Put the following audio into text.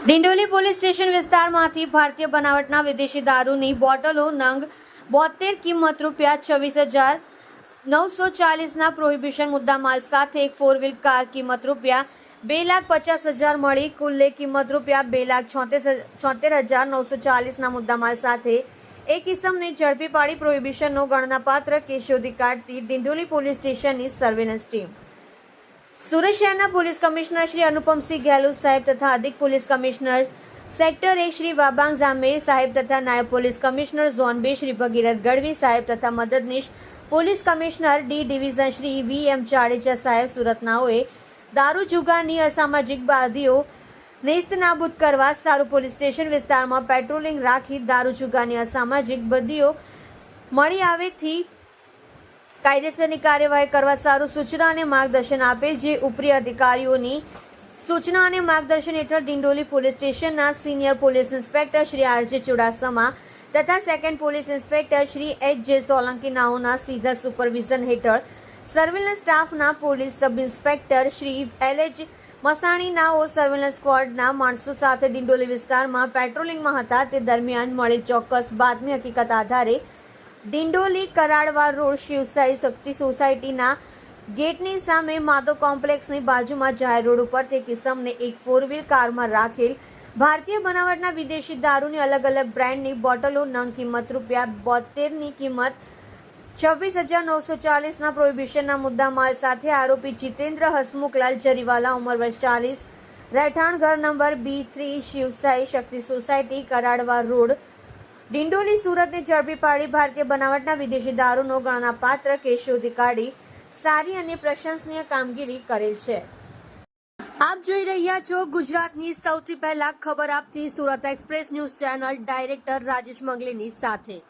Dindoli police station વિસ્તારમાંથી ભારતીય બનાવટના વિદેશી દારૂની બોટલો નંગ બોતેર કિંમત રૂપિયા છવ્વીસ હજાર નવસો ચાલીસના પ્રોહિબિશન મુદ્દામાલ સાથે એક ફોર વ્હીલ કાર કિંમત રૂપિયા બે લાખ પચાસ હજાર મળી. કુલ્લે કિંમત રૂપિયા બે લાખ છોતેર હજાર નવસો ચાલીસના મુદ્દામાલ સાથે એક ઇસમને ઝડપી પાડી પ્રોહિબિશનનો ગણનાપાત્ર કેસ શોધી કાઢતી ડિંડોલી પોલીસ સ્ટેશનની સર્વેલન્સ ટીમ સુરત શહેરના પોલીસ કમિશનર શ્રી અનુપમસિંહ ગેહલોત સાહેબ તથા અધિક પોલીસ કમિશનર સેક્ટર એક શ્રી વાબાંગ જામેર સાહેબ તથા નાયબ પોલીસ કમિશનર ઝોન બે શ્રી ભગીરથ ગઢવી સાહેબ તથા મદદનીશ police commissioner D division Shri V M Jadeja saheb સુરતનાઓએ દારૂ જુગારની અસામાજિક બાદીઓ નેસ્ત નાબૂદ કરવા સારું પોલીસ સ્ટેશન વિસ્તારમાં પેટ્રોલિંગ રાખી દારૂ જુગારની અસામાજિક બદીઓ મળી આવેથી કાયદેસરની કાર્યવાહી કરવા સારું સૂચના અને માર્ગદર્શન આપેલ જે ઉપરી અધિકારીઓની સૂચના અને માર્ગદર્શન હેઠળ ડિંડોલી પોલીસ સ્ટેશનના senior police inspector Shri R J Chudasama તથા second police inspector Shri H J સોલંકીનાઓના સીધા સુપરવિઝન હેઠળ સર્વેલન્સ સ્ટાફના police sub inspector Shri L H મસાણીનાઓ surveillance સ્ક્વોડના માણસો સાથે ડિંડોલી વિસ્તારમાં પેટ્રોલિંગમાં હતા. તે દરમિયાન મળેલ ચોક્કસ બાતમી હકીકત આધારે ડિંડોલી કરાડવા રોડ શિવસાઈ શક્તિ સોસાયટીના ગેટની સામે માધવ કોમ્પ્લેક્સની બાજુમાં જાહેર રોડ ઉપરથી કિસમને એક ફોર વ્હીલ કારમાં રાખેલ ભારતીય બનાવટના વિદેશી દારૂની અલગ અલગ બ્રાન્ડની બોટલો નંગ કિંમત રૂપિયા બોતેરની કિંમત છવ્વીસ હજાર નવસો ચાલીસના પ્રોહિબિશનના મુદ્દામાલ સાથે આરોપી જીતેન્દ્ર હસમુખલાલ જરીવાલા ઉંમર વર્ષ ચાલીસ. રહેઠાણ ઘર number B three Shivsai Shakti society Karadva road Dindoli સુરતને ઝડપી પાડી ભારતીય બનાવટના વિદેશી દારૂનો ગણનાપાત્ર કેસ શોધી કાઢી સારી અને પ્રશંસનીય કામગીરી કરેલ છે. આપ જોઈ રહ્યા છો ગુજરાતની સૌથી પહેલા ખબર આપતી Surat express news channel director Rajesh મંગલીની સાથે.